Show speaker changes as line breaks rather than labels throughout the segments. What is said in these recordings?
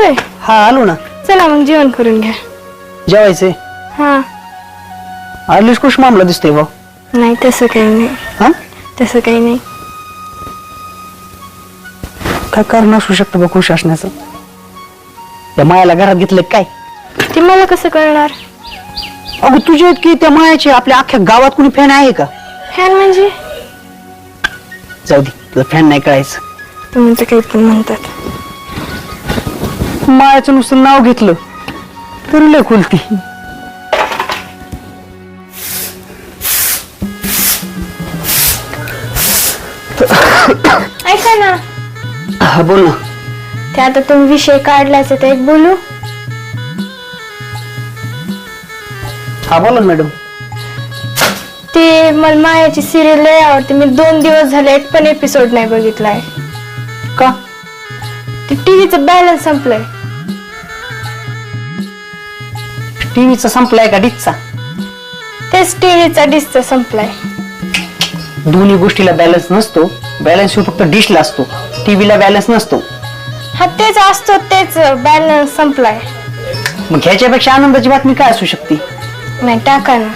होय.
हा आलो ना.
चला मग जेवण करून घ्या.
जेवायचे
हा.
आलीस खुश मामला दिसतोय भाऊ
नाही तसं काही नाही.
हा?
तसं काही नाही.
काय कारण असू शकतं बा खुश असण्याचं? त्या मायाला घरात घेतलं काय?
ते मला कसं कळणार?
अगं तुझे इतकी त्या मायाची? आपल्या अख्ख्या गावात कुणी फॅन आहे का?
फॅन म्हणजे?
जाऊ दे तुला फॅन नाही कळायचं.
तुम्ही तर काही पण म्हणतात.
मायाचं नुसतं नाव घेतलं तरी लय खुलती.
ऐका ना.
हा बोल ना.
ते आता तुम्ही विषय काढलाच तर एक बोलू.
हा बोला ना मॅडम.
ते मला मायाची सिरियल लय आवडते. मी दोन दिवस झाले एक पण एपिसोड नाही बघितलाय.
का?
ते टीव्हीचा बॅलन्स संपलाय.
टीव्हीचा संपलाय का डिचचा
तेच टीव्हीचा डिस्चा संपलाय.
दोन्ही गोष्टीला बॅलन्स नसतो. बॅलन्स फक्त डिशला असतो. टीव्हीला बॅलन्स नसतो.
हा तेच असतो तेच बॅलन्स संपलाय.
मग ह्याच्यापेक्षा आनंदाची बातमी काय असू शकते?
नाही टाका ना.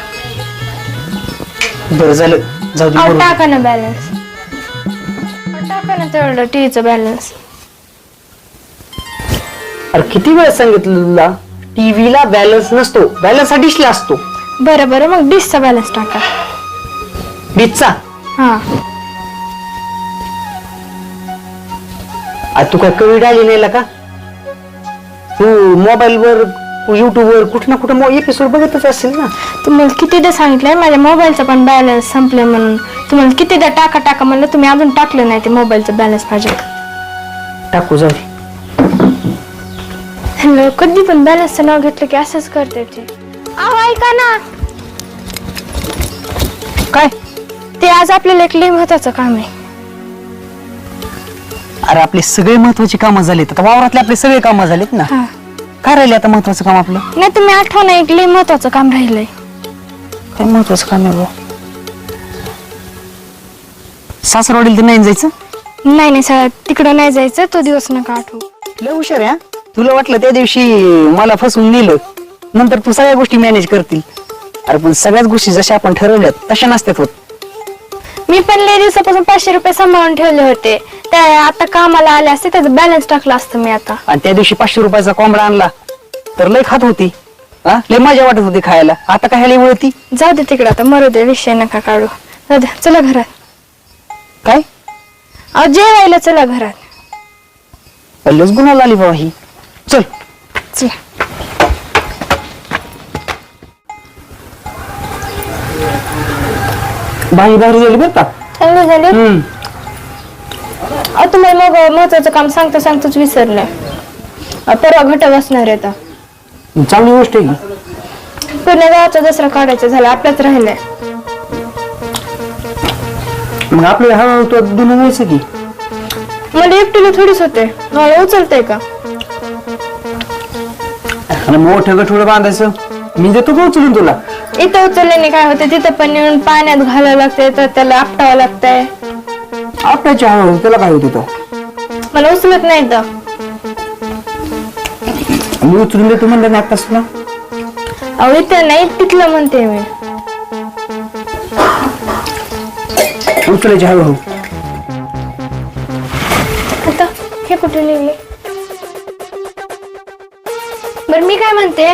बरं झालं. जाऊ दे
अहो
बरोबर.
टाका ना बॅलन्स टाका ना तेवढं टीव्हीचा बॅलन्स
अरे किती वेळ सांगितलं तुला? टीव्हीला बॅलन्स नसतो. बॅलन्स हा डिशला असतो.
बरं बरं. मग डिशचा बॅलन्स टाका.
डिशचा
हा.
तू काय कवी डाली नाही का? तू मोबाईल वर युट्यूब वर कुठं ना कुठं एपिसोड बघतच असेल ना.
तुम्हाला कितीदा सांगितलंय माझ्या मोबाईलचा पण बॅलन्स संपले म्हणून. तुम्हाला कितीदा टाका टाका म्हणलं तुम्ही अजून टाकलं नाही ते मोबाईलचं बॅलन्स माझ्या
टाकू जाऊ
हॅलो कधी पण बॅलन्सचं नाव घेतलं की असंच करते ते. अहो ऐका ना.
काय?
ते आज आपल्याला एक लई महत्वाचं काम आहे.
अरे आपले सगळे महत्वाची कामं झालीत. आता वावरातले आपले सगळे कामं झालीत ना.
हा.
काय राहिले आता महत्वाचं काम आपलं?
नाही तुम्ही आठवा ना एक लई महत्वाचं काम राहिलंय.
काय महत्वाचं काम आहे भाऊ सासरवाडीला तर नाही जायचं?
नाही नाही सर तिकडं नाही जायचं तो दिवस नका आठवू.
लय हुशार आहे हा. तुला वाटलं त्या दिवशी मला फसवून नेलं नंतर तू सगळ्या गोष्टी मॅनेज करतील. अरे पण सगळ्याच गोष्टी जशा आपण ठरवल्यात तशा नसत्यात होत.
मी पण लई दिवसापासून पाचशे रुपये सांभाळून ठेवले होते. त्या आता कामाला आले असते त्याचं बॅलन्स टाकलं असतं मी आता.
आणि त्या दिवशी पाचशे रुपयाचा कोंबडा आणला तर लय खात होती. हा? लय मजा वाटत होती खायला. आता काय ह्याला वळती?
जाऊ दे तिकडं आता मरू दे विषय नका काढू. जाऊ दे चला घरात.
काय?
अहो जेवायला चला घरात.
लस गुन्हा आली बाबा ही. चल.
चला.
बाई बाहेर गेली बरं का?
चांगलं झाले?
हम्म.
अहो तुम्हाला मग महत्वाचं काम सांगता सांगताच विसरलंय अहो, परवा घट बसणार आहे आता.
चांगली गोष्ट आहे की?
पुण्या गावाचा दसरा काढायचा झाला आपल्याच राहिलाय
मग आपल्याला हळूहळू तो दुनिया जायचं की?
मला एकटीला थोडीच होते. मला उचलतंय का?
आणि मोठं गठोडं बांधायचं. मी देतो का उचलून तुला?
इथं उचलल्याने काय होते? तिथं पण नेऊन पाण्यात घालावं लागतंय तर त्याला आपटावं लागतंय.
आपल्याच्या हळूहळू त्याला काय होते तो
मला उचलत नाही तर
मी उचलून देतो म्हणलं ना आत्ताच तुला.
अहो इथं नाही तिथलं म्हणते मी.
उचलायची हळूहळू.
म्हणते?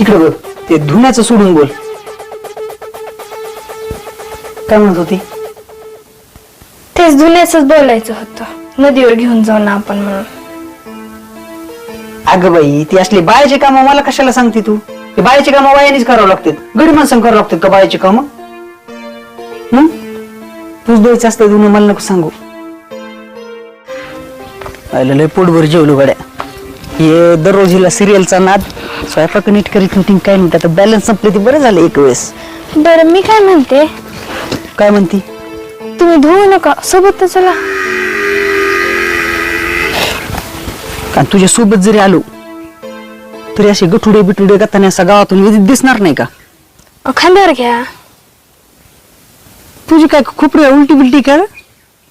इकडे बघ ते धुण्याचं सोडून बोल. काय म्हणत होती?
तेच धुण्याच बोलायचं होतं. नदीवर घेऊन जाऊ ना आपण म्हणून.
अगं बाई ती असली बायाची कामं मला कशाला सांगते तू? ते बायाची कामं बायानेच करावं लागतात. गडी माणसांना करावं लागतात का बायाची कामं? हं? तूच द्यायचं असतं धुणं मला नको सांगू. लय पोटभर जेवलो गड्या. हे दररोज हिला सिरियलचा नाद स्वयंपाक नीट करीत नव्हती काय नाही आता बॅलन्स संपले ते बरं झालं एक वेळेस.
बरं मी काय म्हणते?
काय म्हणती?
तुम्ही धुवू नका सोबत तर चला.
कारण तुझ्या सोबत जरी आलो तरी असे गठुडे बिटुडे गताने असा गावातून विदित दिसणार नाही का?
अहो, खांद्यावर घ्या.
तुझी काय खोपरी उलटी बिलटी काय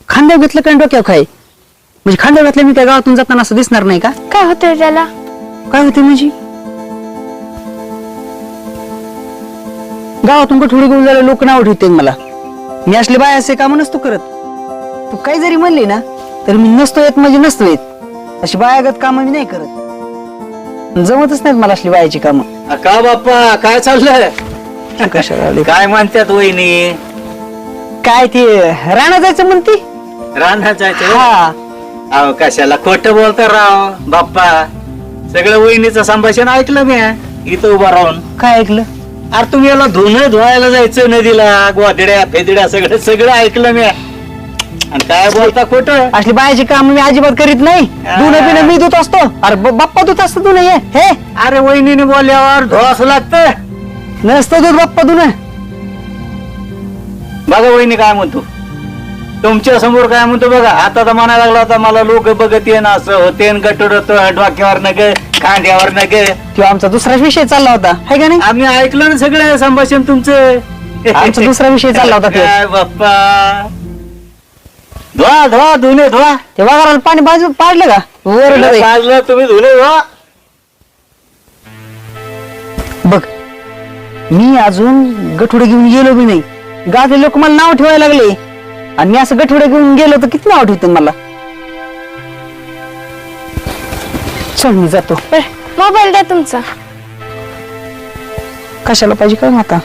खांद्यावर घेतलं काय डोक्यावर काय म्हणजे खांद्या घातल्या मी काय गावातून जाताना असं दिसणार नाही का?
काय होतंय त्याला?
काय होते म्हणजे? गावातून कठोडी घेऊन जायला लोक नाव ठेवते मला. मी असले बाय असे काम नसतो करत. तू काही जरी म्हणली ना तर मी नसतो येत म्हणजे नसतो येत. अशी बायागत कामं मी नाही करत. जमतच नाहीत मला असली बायाची कामं.
का बाप्पा? काय चाललंय?
कशाला आले?
काय म्हणतात वहिनी?
काय ते राणा जायचं म्हणती?
रानात जायचं?
हा.
अहो कशाला खोट बोलता राव बाप्पा. सगळं वहिनीचं संभाषण ऐकलं मी इथं उभा राहून.
काय ऐकलं?
अरे तुम्ही याला धुणं धुवायला जायचं नदीला गोदड्या फेदड्या सगळं सगळं ऐकलं मी. आणि काय बोलता खोट?
असली बायाची काम मी अजिबात करीत नाही. धुणं पिणं मी धुत असतो. अरे ब- बाप्पा धुत असतो तू नाही हे.
अरे वहिनीने बोलल्यावर धुवास लागतं.
नसतं दूध बाप्पा धुणं.
बघा वहिनी काय म्हणतो. तुमच्यासमोर काय म्हणतो बघा आता तर म्हणायला लागला होता मला लोक बघत येईन असं होते डोक्यावर नग खांद्यावर नग.
किंवा आमचा दुसरा विषय चालला होता है का नाही?
आम्ही ऐकलं ना सगळं संभाषण तुमचं.
आमचा दुसरा विषय चालला होता तो.
काय बाप्पा. धुवा धुवा धुणे धुवा.
ते वाघाला पाणी बाजू पाडलं का? वर
तुम्ही धुणे धुवा.
बघ मी अजून गठुडे घेऊन गेलो बी नाही. गावातले लोक मला नाव ठेवायला लागले. आणि मी असं गठुडे घेऊन गेलो तर किती नाव ठेवते मला? चल मी जातो.
मोबाईल द्या तुमचा.
कशाला पाहिजे काय आता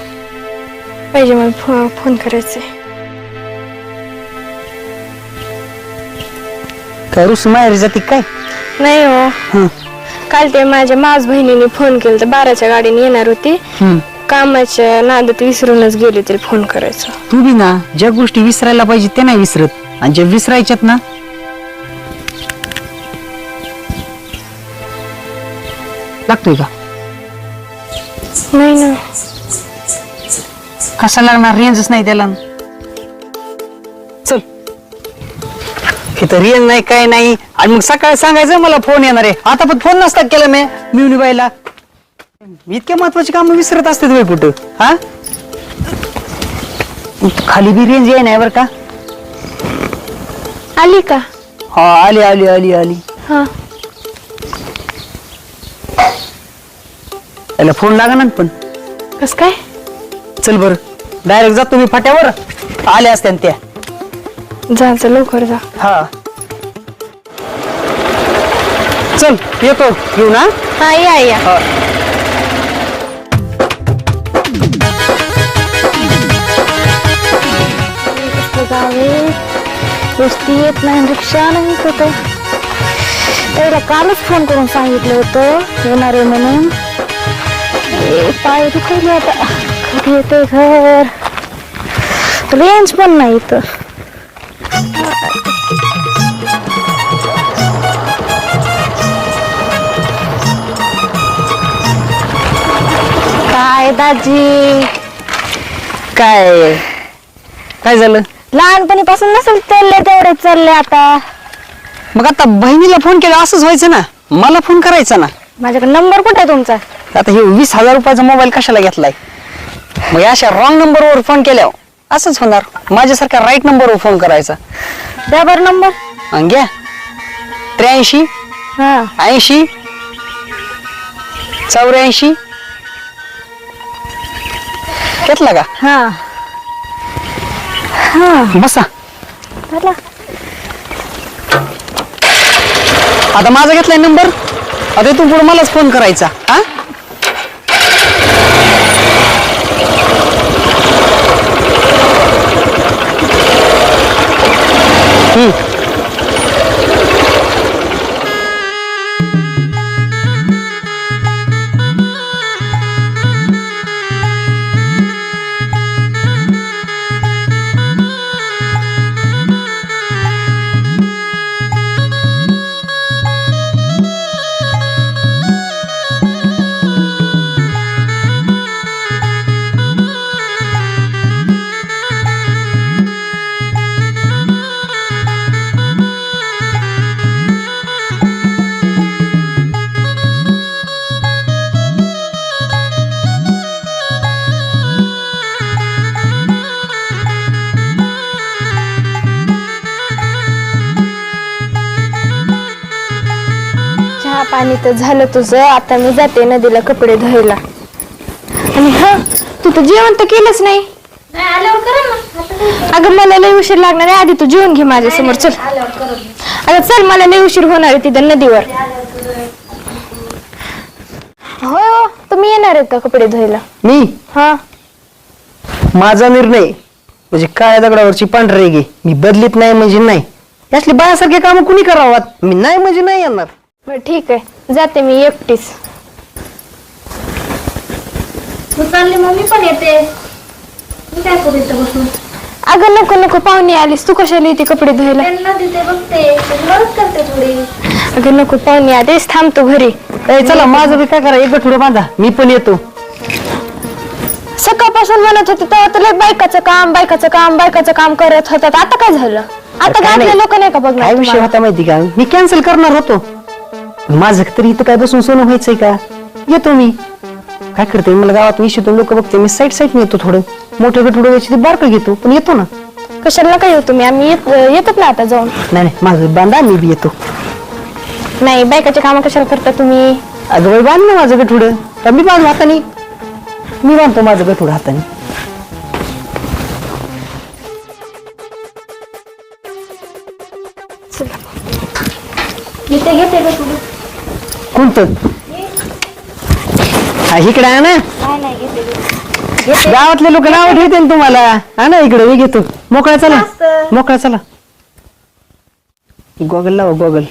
पाहिजे मला फो- फोन करायचे
काय रुस माहेर जाते काय?
नाही हो.
हं,
काल ते माझ्या माज बहिणीने फोन केला तर बाराच्या गाडीने येणार होती.
हं.
कामाच्या नादात विसरूनच गेले तरी फोन करायचं.
तू बी ना ज्या गोष्टी विसरायला पाहिजे ते नाही विसरत. आणि ज्या विसरायच्यात ना लागतोय का?
नाही ना.
कसा लागणार? रेंजच नाही त्याला. चल. इथं रेंज नाही काय नाही. आणि मग सकाळी सांगायचं मला फोन येणार आहे. आता पण फोन नसतात केला मी मिवनी बाईला इतके महत्वाची काम विसरत असते तुम्ही कुठं हा? खाली बी रेंज आहे नाही बरं का?
आली का?
हा आली आली आली आली.
हा.
त्याला फोन लागा ना पण.
कस काय?
चल बर. डायरेक्ट जातो मी फाट्यावर. आल्या असत्या त्या.
जा जा लवकर जा.
हा. चल येतो. घेऊ ना
हा या या. गावे वस्ती येत नाही रिक्षा नाही कुठं. त्याला कालच फोन करून सांगितलं होतं. येणार आहे म्हणून. ए, पाय दुखवले आता. कधी येते घर? रेंज पण नाही इथं. काय दाजी?
काय? काय झालं?
लहानपणीपासून नसेल चालले तेवढे चालले आता.
मग आता बहिणीला फोन केला असंच व्हायचं ना? मला फोन करायचा ना?
माझ्याकडे नंबर कुठे आहे तुमचा?
आता हे वीस हजार रुपयाचा मोबाईल कशाला घेतलाय? मग या अशा रॉंग नंबरवर फोन केल्यावर असंच होणार. माझ्यासारख्या राईट नंबरवर फोन करायचा.
द्या बरं नंबर
अन घ्या. त्र्याऐंशी
हा.
ऐंशी चौऱ्याऐंशी. घेतला का?
हा. हा.
बसा. आता माझा घेतलाय नंबर आता इथून पुढे मलाच फोन करायचा हा? हम्म.
पाणी तर झालं तुझं. आता मी जाते नदीला कपडे धुवायला. आणि हा तू तर जेवण तर केलंच नाही. अगं मला लय उशीर लागणार आहे. आधी तू जेवण घे माझ्यासमोर चल. अगं चल मला लय उशीर होणार आहे तिथं नदीवर. होय हो. तुम्ही येणार आहेत का कपडे धुवायला?
मी?
हा.
माझा निर्णय. म्हणजे काळ्या दगडावरची पांढरे गे मी बदलीत नाही म्हणजे नाही. यातली बायासारखे काम कुणी करावात मी नाही म्हणजे नाही येणार.
बरं ठीक आहे. जाते मी एकटीच.
चालले मम्मी पण येते. मी काय करू इथं बसून?
अगं नको नको पाहुणे आलीस. तू कशाला येते कपडे धुवायला?
त्यांना तिथे बघते. त्याची मदत करते थोडी.
अगं नको पाहुणे आधीच थांबतो घरी.
ए, चला माझं बी काय करा एक गठुडे बांधा. मी पण येतो.
सकाळपासून म्हणत होते तेव्हा तुला बायकाचं काम बायकाचं काम बायकाचं काम करत होतात. आता काय झालं? आता
काय
गावातले
नाही.
लोक नाही का बघणार
काय विषय
तुम्हाला?
होता माहिती का? मी कॅन्सल करणार होतो. माझं तरी इथं काय बसून सोनं व्हायचंय का? येतो मी. काय करते मला गावात विषयतून लोक बघते. मी साईड साईड येतो थोडं. मोठं गठुडं व्हायची ते बारकं घेतो पण येतो ना.
कशाला काय येऊ तुम्ही? आम्ही येत- येतात ना आता जाऊन.
नाही नाही. माझं बांधा मी बी येतो.
नाही बायकाचे काम कशाला करता तुम्ही?
अगं बाई बांध ना माझं गठुडं तर मी बांधू हाताने. मी बांधतो माझं गठुडं हाताने.
इथे घेते का तुला
कोणतं हा, इकडे आहे ना
काय नाही घेते घेते.
गावातले लोक नाव ठेवते ना तुम्हाला हा ना इकडे मी घेतो मोकळा चला
मस्त.
मोकळा चला गॉगल लावा गॉगल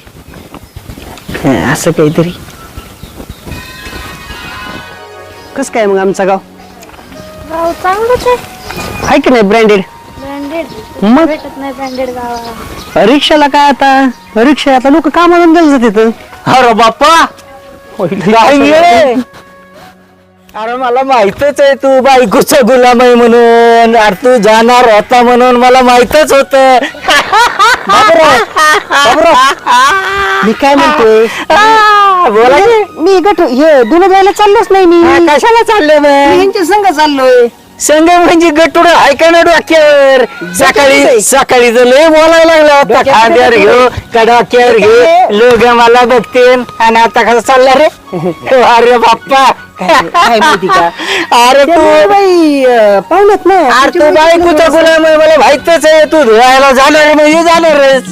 असं काहीतरी कस काय मग आमचा गाव
गाव चांगलंच आहे
आहे की नाही ब्रँडेड
ब्रँडेड
मग
भेटत नाही ब्रँडेड गावात
रिक्षाला काय आता रिक्षा आता लोक कामाला जायचं तिथं
अरे बाप्पा! काय? अरे मला माहितच आहे तू बायकोचा गुलाम आहे म्हणून. अरे तू जाणार होता म्हणून मला माहितच होत.
मी काय म्हणतोय?
बोला की.
मी गट हे दुन द्यायला चाललोच नाही मी.
कशाला चालले
मी
मग
संग चाललोय.
संघ म्हणजे गटुड ऐका ना डोक्यावर. सकाळी सकाळी तर लय बोलायला लागला होता खांद्यावर
कुठे
घेऊ का डोक्यावर घेऊ लोक मला बघतील. आणि आता कसं चालला रे? अरे बाप्पा. अरे
ते बाई अं, पाहुण्यात ना.
अरे तू बायकोचा गुलाम आहे मला माहितच आहे तू धुवायला जाणार म्हणजे जाणारच.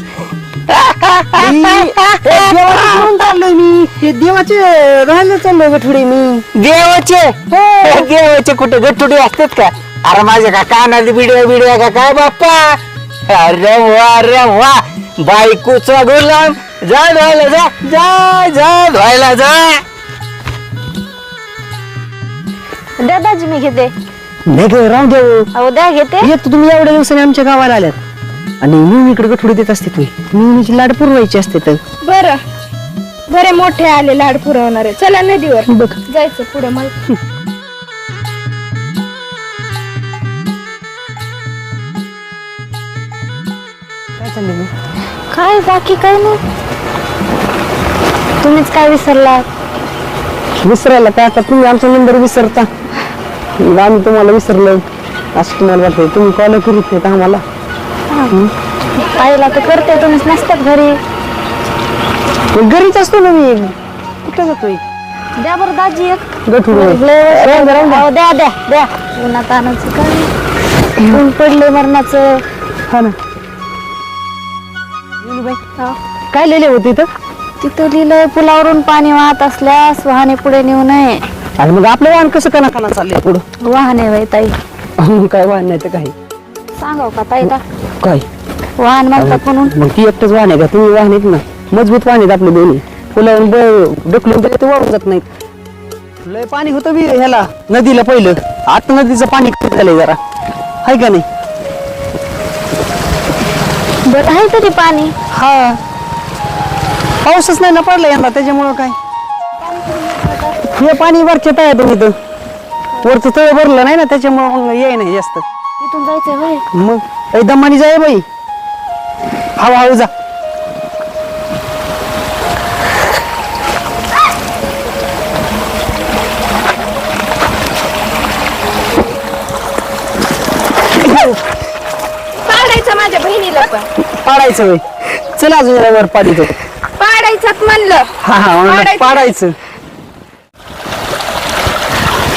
चाललोय मी. हे देवाचे राहायला चाललोय गठुडे मी.
देवाचे?
हो.
देवाचे कुठे गट्टुडे असतात का? अरे माझ्या का कानाली बिडव्या बिडव्या का? काय बाप्पा? अरे वा अरे वा. बायकोचा गुलाम. जा धुवायला जा. जा जा धुवायला जा.
द्या दाजी मी घेते.
नाही राम देव
अहो द्या घेते.
येत तुम्ही एवढ्या दिवसाने आमच्या गावाला आल्यात. आणि मी इकडे गठुडे देत असते तुम्ही मी लाड पुरवायची असते तर.
बर. बरे मोठे आले लाड पुरवणारे. चला नदीवर.
बघ.
जायचं पुढे मला.
काय चाललंय मग?
काय बाकी काय नाही. तुम्हीच काय विसरला
विसरायला काय आता तुम्ही आमचा नंबर विसरता. मग आम्ही तुम्हाला विसरलो असं तुम्हाला वाटतंय. तुम्ही कॉल करीत नाही आम्हाला.
आईला तर करते तुम्हीच नसतात घरी.
मग घरीच असतो ना मी. कुठं जातोय?
द्या बरं दाजी एक. वर्ष- अहो, द्या द्या द्या. उन्हात आणायचं काय? ऊन पडले मरणाचं.
हा ना.
हा.
काय लिहिले होते इथं
तिथं लिहिलंय पुलावरून पाणी वाहत असल्यास वाहने पुढे नेऊ नये.
आणि मग आपलं वाहन कसं कना कना चाललंय पुढं?
वाहने वय ताई.
काय वाहन नाही तर काय
सांगाव का ताईला?
काय?
वाहन म्हणतात म्हणून.
मग ती एकटंच वाहन आहे का? तुम्ही वाहन आहेत ना? मजबूत वाहन आहेत आपले दोन्ही. पुलावरून ब- ढकलून तरी ते वाहून जात नाहीत. लय पाणी होतं बी ह्याला नदीला पहिलं. आता नदीचं पाणी कमी झालंय जरा. हाय का नाही?
बरं आहे तरी पाणी.
हा. पाऊसच नाही ना पडला यंदा त्याच्यामुळं काय? हे पाणी वरच्या तळ्यातून इथं वरचं तळ भरलं नाही ना त्याच्यामुळं मग ये नाही जास्त.
तिथून जायचंय होय
मग? ए, दमानी जाय बाई. हवा हळू जा.
पाडायचं माझ्या बहिणीला पण.
पाडायचं बाई. चला अजून जरा वर पाडी तो.
पाडा पाडायचं म्हणलं.
हा हा म्हणलं
पाडायचं.
पाडायचं.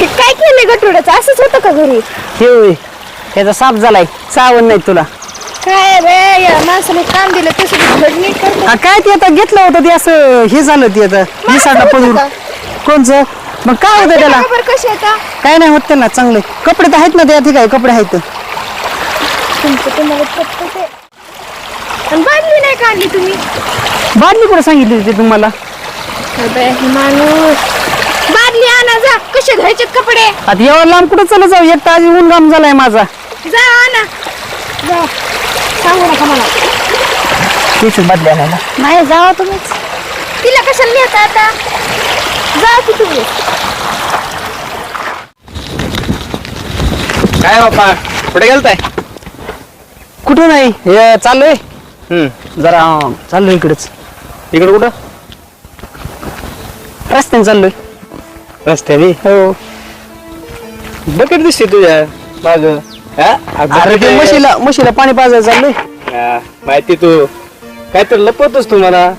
हे काय केलंय गटुड्याचं असंच होतं का घरी?
हे होय. त्याचा साप झालाय. चावण नाही तुला.
काय रे या माणसाने काम दिलं तसं करतो.
हा, काय ते आता घेतलं होतं ते असं हे झालं ते आता निसाडला
होतं
पडून
का?
कोणचं? मग काय होतं त्याला?
बरोबर येतात
काय नाही होत त्यांना चांगले. कपडे तर आहेत ना त्या ठीक आहे कपडे आहेत.
तुमचं तुम्हाला पटतं ते आणि बादली नाही काढली तुम्ही?
बादली कुठं सांगितली होती तुम्हाला
अबे, हे माणूस. बादली आणा जा. कसे घ्यायचे कपडे?
आता एवढं लांब कुठं चला जाऊ? एक तर आधी ऊन घाम झालाय माझा.
जा आणा जा. सांगू नका मला.
तेच बदली आणायला
नाही जावा तुम्हीच. तिला कशाला नेता आता? जा की तुम्ही.
काय बाप्पा? कुठे गेलताय?
कुठं नाही? हे चाललोय.
हम्म.
जरा अं, चाललोय इकडेच.
इकडे कुठं?
रस्त्याने चाललोय.
रस्त्याने?
हो.
बकेट दिसते तुझ्या माग
अरे ते म्हशीला म्हशीला पाणी पाजायला चाललोय.
माहिती तू. काय तर लपवतोस तू मला.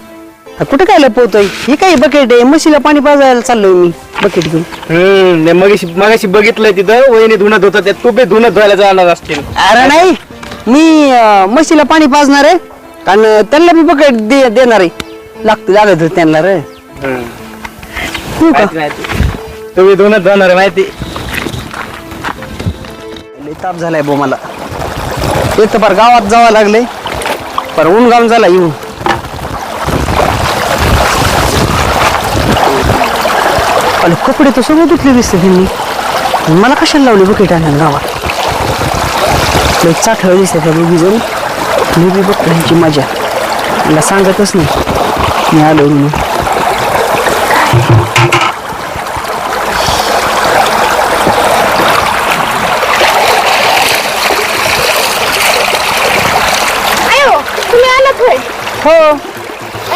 कुठं काय लपवतोय? ही काय बकेट आहे? म्हशीला पाणी पाजायला चाललोय मी बकेट घेऊन.
हम्म मगाशी मगाशी बघितलंय तिथं वहिनी धुणत होता त्या तू बी धुणत धुवायला जाणार असतील
अरे नाही मी अं, म्हशीला पाणी पाजणार आहे आणि त्यांना बी बकेट दे देणार आहे. लागतं लागत होतं त्यांना रे.
हम्म.
हो का?
माहिती माहिती. तुम्ही धुणत धुणार आहे माहिती.
ताप झालाय बो मला. एक तर फार गावात जावं लागले पर ऊन गाम झाला येऊन. आणि कपडे तर सगळं धुतले दिसते त्यांनी. मला कशाला लावले बकेट आणून गावात? लय चाठळ दिसते त्या दोघी जाऊन मी बी बघतो ह्यांची मजा. मला सांगतच नाही. मी आलो म्हणून
अयो तुम्ही आलात होय
हो.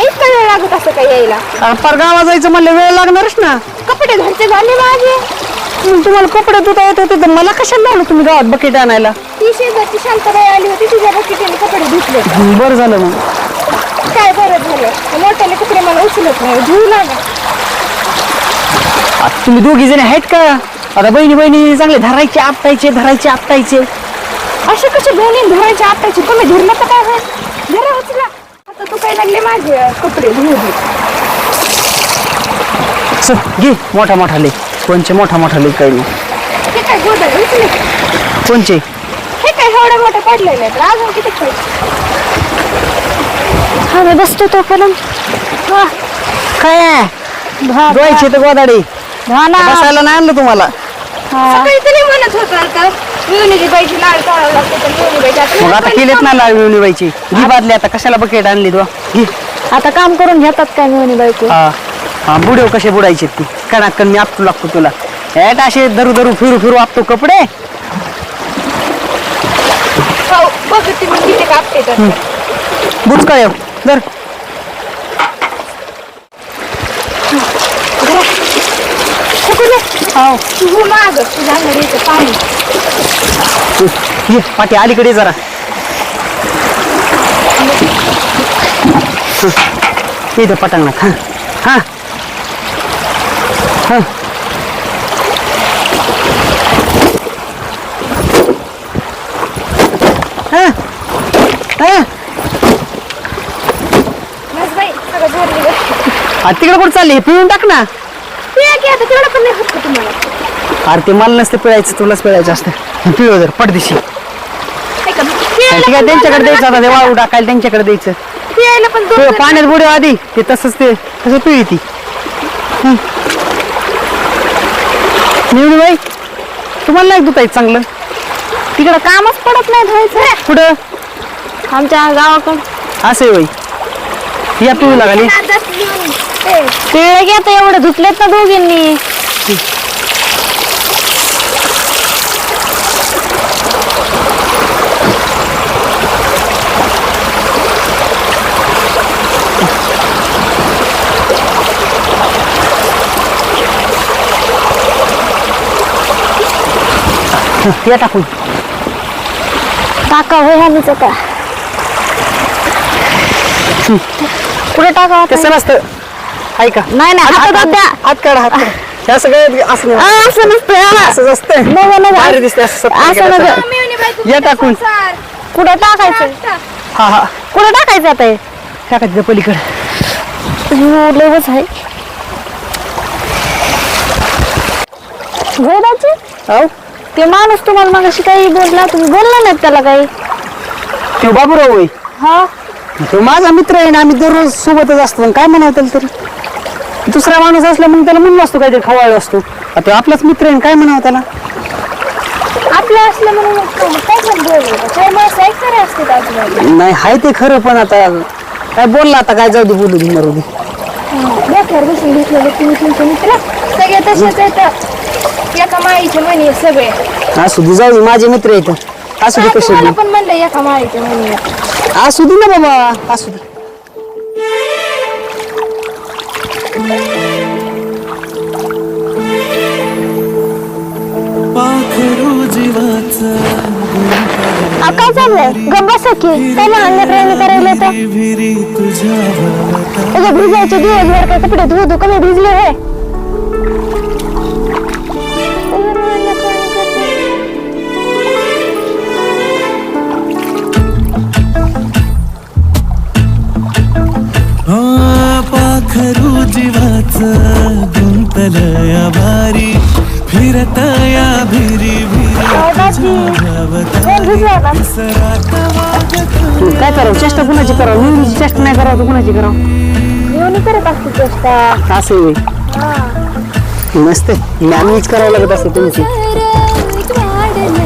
इतका वेळ लागत असं काय यायला?
अरे पार गावात जायचं म्हणलं वेळ लागणारच ना.
कपडे घरचे झाले माझे.
मग तुम्हाला कपडे धुता येत होते तर मला कशाला लावलं तुम्ही गावात बकेट आणायला?
ती शेजारची शांताबाई आली होती तिच्या बकेटीने कपडे धुतले.
बरं झालं मग.
काय बरं झालं? मोठ्याने कपडे मला उचलत नाही धुवू लागा.
आता तुम्ही दोघी जणी आहेत का? आता बहिणी बहिणी चांगले धरायचे आपटायचे धरायचे आपटायचे.
असे कसे बहिणी धरायचे आपटायचे? तुम्ही धरलं तर काय होईल? धरा उचला. आता तू काय लागले माझे कपडे धुवू दे.
चल घे मोठा मोठा लेख कोणचे मोठा मोठा लेख काही नाही.
हे काय गोदर उचले
कोणचे?
हे काय एवढं मोठं पडलेलं अजून किती पाहिजे
हा मी बसतो तो पर्यंत
काय आहे? धुवायचे तर गोदाडे बसायला नाही आणलं तुम्हाला?
म्हणत होता आता मिळवणीची बाईची लाड काढावं लागते तर मिळवणी बाईची.
मग आता केलेत ना लाल मिळवायची घी बादली आता कशाला बकेट आणली तू? घे.
आता काम करून घेतात काय मिळून बायको?
हा. हा बुडव कसे बुडायचे ती? कणाकण मी आपटू लागतो तुला. ऍट असे धरू धरू फिरू फिरू आपतो कपडे.
हो बघते मी किती कापते तर.
बुचका येऊ धर.
हो तू माग तुझ्या घरी येतं पाणी.
ये पाठी अलीकडे जरा. इथं पटांगणात. हा. हा. हा. हा. हा.
बस बाई सगळं भरली बस
आ, तिकडे कुठं चालली? पिळून टाक ना.
की आता तेवढं पण नाही होत का तुम्हाला?
अरे ते मला नसते पिळायचं तुलाच पिळायचं असतं. पिळू जर पडदिशी.
ऐका,
ठीक आहे
पण
त्यांच्याकडे
दोन
द्यायचं आता ते वाळू टाकायला त्यांच्याकडे द्यायचं.
पिळायला पण दोन
पिळ,
जण
पाण्यात बुडव आधी ते तसंच ते तसं पिळी ती. निवडी बाई तुम्हाला नाही दुतायचं चांगलं?
तिकडं कामच पडत नाही धुवायचं.
कुठं?
आमच्या गावाकडं.
असं आहे बाई. या
ते
पिळे की आता एवढं धुतलेत ना दोघींनी.
या टाकून.
टाका होय ह्यानीच का
कुठे टाका
कसं नसतं ऐका.
नाही नाही हातात द्या.
हात काढा हात काढा. ह्या सगळं असं नाही.
असं नसतं.
असंच असतं
नाही, नाही, नाही.
भारी दिसते असं
असं
गेलं तर.
नका.
या टाकून.
कुठं टाकायचं?
हा हा.
कुठं टाकायचं आता हे?
टाकायचं पलीकडे.
लयच आहे.
हो
ते माणूस तुम्हाला मागाशी काही बोलला तुम्ही बोलला नाहीत त्याला काही.
ते बाबूराव होय.
हा.
तो माझा मित्र आहे ना आम्ही दररोज सोबतच असतो. पण काय म्हणावं त्याला तरी? दुसरा माणूस असला मग त्याला म्हणून असतो काहीतरी खवाळ असतो. आता आपलाच मित्र आहे ना, काय म्हणावं त्याला?
आपलं असलं म्हणून काय- माणसं आहे खरे
नाही हाय ते खरं पण आता. काय बोलला आता काय जाऊ दे बोलू दे मरू दे.
बेकार बसून घेतलेले तुम्ही तुमचे मित्र. सगळे तसेच आहेत. एका माळीचे म्हणे सगळे.
असू दे जाऊ दे माझे मित्र आहेत. असू दे कसे
पण म्हणलं एका माळीचे म्हणे
असू दे ना बाबा असू दे.
काय चाललंय? गप्पा सखी काय लहान लेकरांनी करायला
विहिरी तुझ्या
भिजायचे दिवसभर काय कपडे धुवू कमी भिजले हे
जीवाचा गुंतलया भारी फिरत या भिरी भिरी
काय करावं? चेष्टा कुणाची करावं? मुलीची चेष्टा नाही करावं तर कुणाची करावं?
येऊन करत असते चेष्टा.
असं. मॅनेज करावं लागत असते तुमची.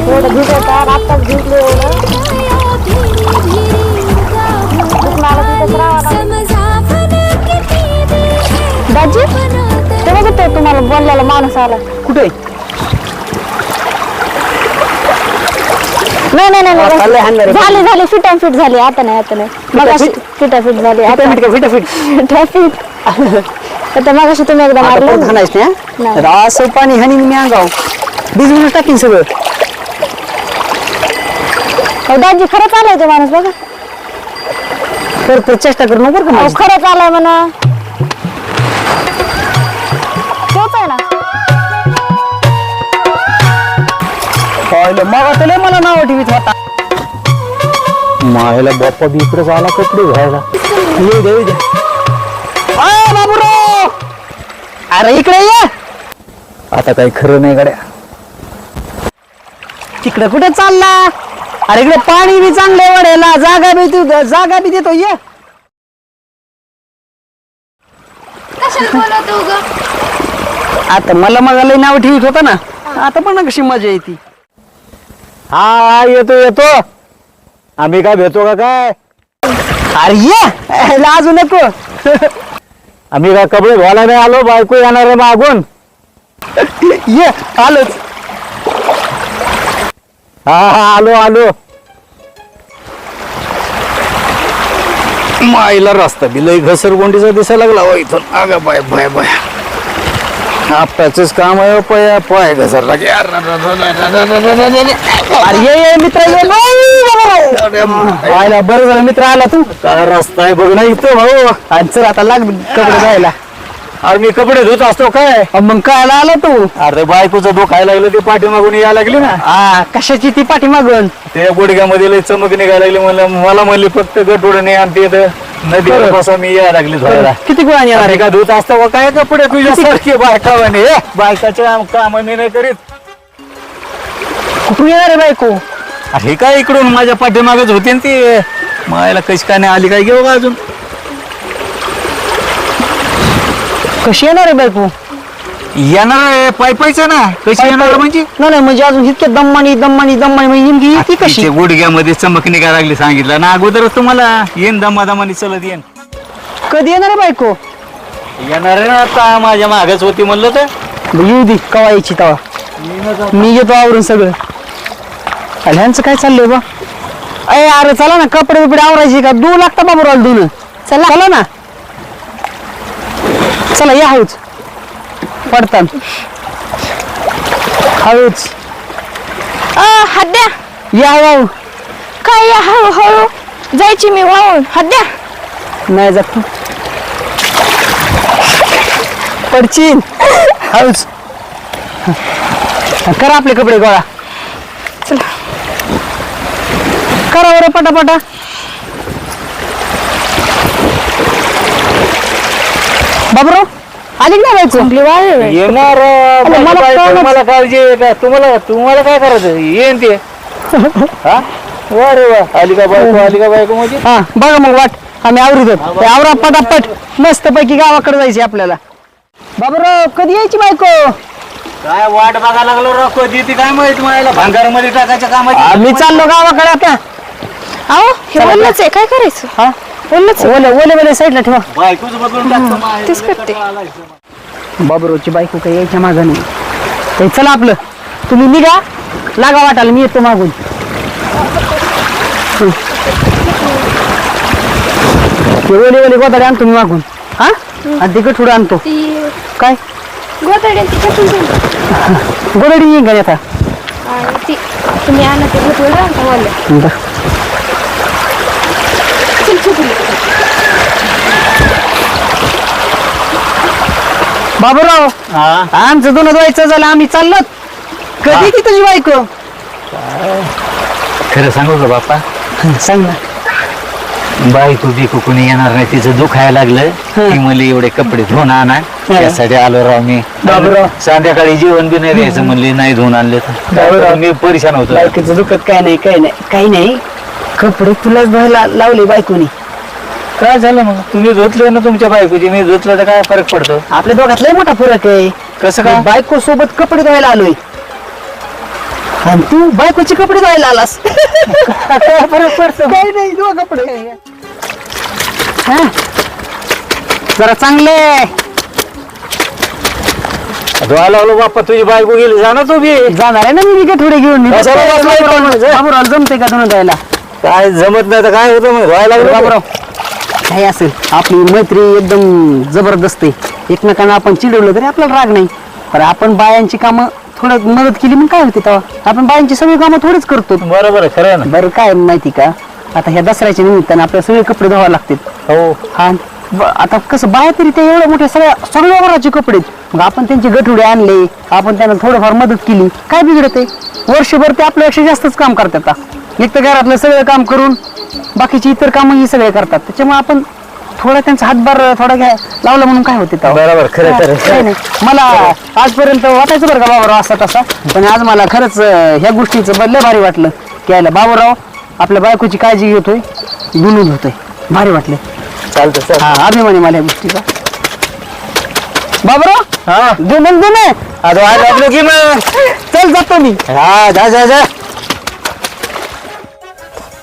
एवढं भिजवतात आत्ताच भिजले एवढं? दाजी? ते बघतो तुम्हाला बोललेला माणूस आला.
कुठे?
नाही नाही नाही,
हा, चाललंय हाणणार
नाही
आहे.
झाली झाली. फिट अँड फिट झाली. आता नाही आता नाही. मग फिट अँड फिट झाली. आता
फिट का? फिट
ट्रॅफिक आता मग तुम्ही एकदा
आता
मारलं.
परत
ना.
हाणायचं नाही,
नाही.
असं पाणी हानी मी अंगाव भिजवूनच टाकीन सगळं.
अहो, दाजी खरंच आलाय तो माणूस बघा.
परत परत चेष्टा करू नको बरं का
अहो,
माझी.
खरंच आलाय म्हणा.
पाहिलं मग आता लय मला नाव ठेवीत होता.
मायला बाप्पा बी इकडे आला कपडे घ्यायला
येऊ दे येऊ दे. अय, बाबूराव! अरे इकडे ये!
आता काही खरं नाही गड्या.
तिकडे कुठे चालला? अरे इकडे पाणी बी चांगले वडेला जागा बी तू जागा बी देतो ये. आता मला मग लय नाव ठेवीत होता ना. आता पण कशी मजा येते.
हा येतो येतो. आम्ही काय भेटतो का काय?
अरे ये लाजू नको.
आम्ही काय कपडे घालायला नाही आलो बायको येणार आहे मागून.
ये आलोच.
हा हा आलो आलो. माईला रस्ता बी लई घसरगुंडीचा दिसायला लागला हो इथून. अगं बाय बाय बाय. आपल्याच काम आहे हो, पाय पाय घसरला की अरे,
ये ये मित्र ये आयला बरं झालं मित्र आला तू
काय रस्ता आहे बघ ना इथं भाऊ
आणि चल आता लाग कपडे जायला
अरे मी कपडे धुत असतो काय
मग काय आला तू
अरे बायकोचं दुखायला लागलं ते पाठीमागून यायला लागली ना
आ कशाची ती पाठी मागून
ते गुडघ्यामध्ये लई चमक निघायला लागली मला मला म्हणली फक्त गटोडणे आणि ते नदीवर बसा मी यायला लागली धुवायला.
किती गुळाने येणार आहे?
का धुत असता व काय कपडे तुझ्या सारखे बायकावाने बायकाच्या काम मी नाही करीत.
कुठून येणार आहे बायको?
हे काय इकडून माझ्या पाठीमागच होते ना ती? मायला कशी काय नाही आली काय? घेऊ का अजून?
कशी येणार आहे बायको?
येणार आहे पाय पायचं ना? कशी येणार म्हणजे?
नाही नाही म्हणजे अजून इतके दम्मानी दम्मानी दम्मानी म्हणजे नेमकी येते कशी?
तिचे गुडघ्यामध्ये चमक निघायला लागली सांगितलं. ना अगोदरच तुम्हाला येईन दमा दमानी चलत येईन.
कधी येणार आहे बायको?
येणार आहे ना आता माझ्या मागच होती म्हणलं तर.
येऊ दे कवा यायची तवा. मी येतो आवरून सगळं. अरे ह्यांचं काय चाललंय बा? अय अरे चला ना कपडे बिपडे आवरायचे का? दू लागता बाबूराव धुणं चला. चला ना. चला या हळूच. पडतान हळूच.
हद्या.
या हळू
काय या हळू हळू. जायची मी वाळून. हद्या.
नाही जात तू. पडचीन. हौच करा आपले कपडे गोळा. करा बरं पटापटा. बाबरो आली की नाही बायको?
येणार अं,
अरे, मला
बायको,
कळलंच.
मला काळजी आहे का? तुम्हाला तुम्हाला काय करायचं? येईन ते. हा? वा रे वा. आली का बायको आली का बायको म्हणजे
हा बघा मग वाट. आम्ही आवरित आवरा पटापट. मस्त पैकी गावाकडे जायचे आपल्याला. बाबरो कधी यायची बायको?
काय वाट बघायला लागलो राव? कधी ती काय माहीत मला भांगारमध्ये टाकायच्या कामाची.
आम्ही चाललो गावाकडे आता.
अहो हे ओलच आहे. काय करायचं?
हा?
ओलच
ओले ओले ओले साईडला ठेवा.
बायकोच बदलून टाकतो माय.
तेच करते.
बाबरोची बायको काही यायच्या मागं नाही. ते चला आपलं. तुम्ही निघा. लागा वाटायला मी येतो मागून. हं. ते ओले ओले गोदाडे आणतो मी मागून. हा? आणि ते गठुडं आणतो.
ती
काय?
कसून झाली.
गोदाडी येईन का आता.
आणि ती तुम्ही आणा ते गोतडे आणता मला.
बरं. बाबूराव
हा.
आमचं दोन व्हायचं झालं आम्ही चाललो कधी ती तुझी बायको?
खरं सांगू का बाप्पा?
सांग ना.
बायको बिको कुणी येणार नाही तिचं दुखायला लागलं. की मला एवढे कपडे धुवून आणा. त्यासाठी आलो राव मी.
बाबूराव.
संध्याकाळी जेवण बी नाही द्यायचं म्हणले नाही धुवून आणले तर.
बाबूराव.
मी परेशान होतो.
बायकोचं दुखत काय नाही काय नाही काही नाही. कपडे तुलाच धुवायला लावले बायकोनी.
काय झालं मग? तुम्ही धुतले ना तुमच्या बायकोची मी धुतलं तर काय फरक पडतो?
आपल्या दोघात लय मोठा फरक आहे.
कसं काय?
बायको सोबत कपडे धुवायला आलोय. आणि तू बायकोचे कपडे धुवायला आलास. फरक पडतो? काही नाही दोन कपडे. हा. जरा चांगले.
धुवायला लागलो बाप्पा तुझी बायको गेली जा ना तू बी.
जाणार आहे ना मी विकेट थोडे घेऊन. मी. जमते का धुणं द्यायला
काय जमत नाही तर काय होतं मग? धुवायला लागलो
बाबूराव काही असेल? आपली मैत्री एकदम जबरदस्त आहे. एकमेकांना आपण चिडवलं तरी आपल्याला राग नाही. पण आपण बायांची कामं थोडं मदत केली मग काय होते तेव्हा? आपण बायांची सगळी कामं थोडीच करतो.
बरोबर आहे खरं आहे
बरं काय माहिती का? आता ह्या दसऱ्याच्या निमित्तानं आपल्याला सगळे कपडे धुवावे लागतात
हो.
हा ब- आता कसं बाया तरी ते एवढ्या मोठ्या सगळ्या सगळ्या वराचे कपडे आहेत. मग आपण त्यांचे गठुडे आणले आपण त्यांना थोडंफार मदत केली. काय बिघडत आहे वर्षभर ते आपल्यापेक्षा जास्तच काम करतात आता. एक तर घरातलं सगळं काम करून बाकीची इतर कामं ही सगळे करतात. त्याच्यामुळे आपण थोडा त्यांचा हातभार थोडा घ्या लावला म्हणून काय होते तेव्हा?
बरोबर खरं खरं.
काय नाही मला आजपर्यंत वाटायचं बरं का बाबूराव असा तसा पण आज मला खरंच अं, ह्या गोष्टीचं ब- लय भारी वाटलं. की यायला बाबूराव आपल्या बायकोची काळजी घेतोय गुणून होतोय. भारी वाटलं.
चालतं चालतं
हा अभिमानी मला या गोष्टीचा. बाबूराव
हा.
दे मग दे ना
आता धुवायला लागलो की मग.
चल जातो मी.
हा जा जा जा.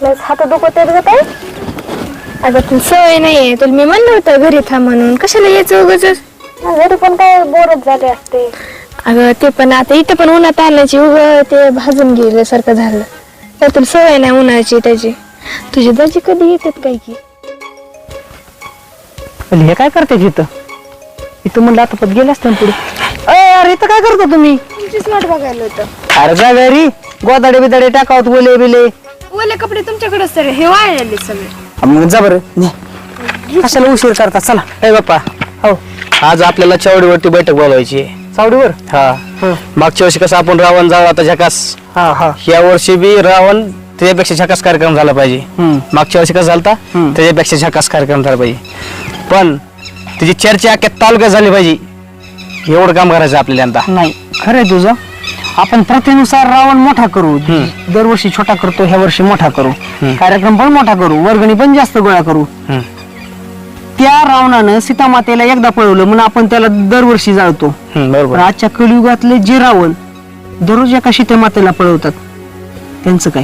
लस हात दुखत आहेत का ताई अगं तुला सवय नाहीये. तुला मी म्हणलं होतं घरी थांब म्हणून. कशाला यायचं उगाच
घरी पण काय बोरच झाले असते.
अगं ते पण आता इथं पण उन्हात आल्याची उग ते भाजून गेल्यासारखं झालं. तर तुला सवय नाही उन्हाची त्याची? तुझी दाजी कधी येतात काय की?
पण हे काय करते इथं इथं म्हणलं आता पत गेले असते ना पुढे. अरे इथं काय करतो तुम्ही?
तुमचीच वाट बघायला होतं.
अरे जा घरी. गोदाडे बिदाडे टाकावत बोले बिले
ओले कपडे तुमच्याकडेच सगळे हे वाळलेले सगळे.
मग जा बरं ने. कशाला उशीर करता चला.
ए बाप्पा.
हो.
आज आपल्याला चवडीवरती बैठक बोलवायची आहे.
सावडीवर
हा. मागच्या वर्षी कसं आपण रावण जाऊ आता झकास.
हा हा.
या वर्षी बी रावण त्याच्यापेक्षा झकास कार्यक्रम झाला पाहिजे.
हम्म.
मागच्या वर्षी कसं झालता
हम्म.
त्याच्यापेक्षा झकास कार्यक्रम झाला पाहिजे. पण त्याची चर्चा अख्ख्या तालुक्यात झाली पाहिजे. एवढं काम करायचं आपल्याला आता
नाही खरंय तुझं. आपण प्रथेनुसार रावण मोठा करू दरवर्षी छोटा करतो ह्या वर्षी मोठा करू. कार्यक्रम पण मोठा करू वर्गणी पण जास्त गोळा करू. त्या रावणानं सीतामातेला एकदा पळवलं म्हणून आपण त्याला दरवर्षी जाळतो. पण
बरोबर.
आजच्या कलियुगातले जे रावण दररोज एका सीतामातेला पळवतात त्यांचं काय?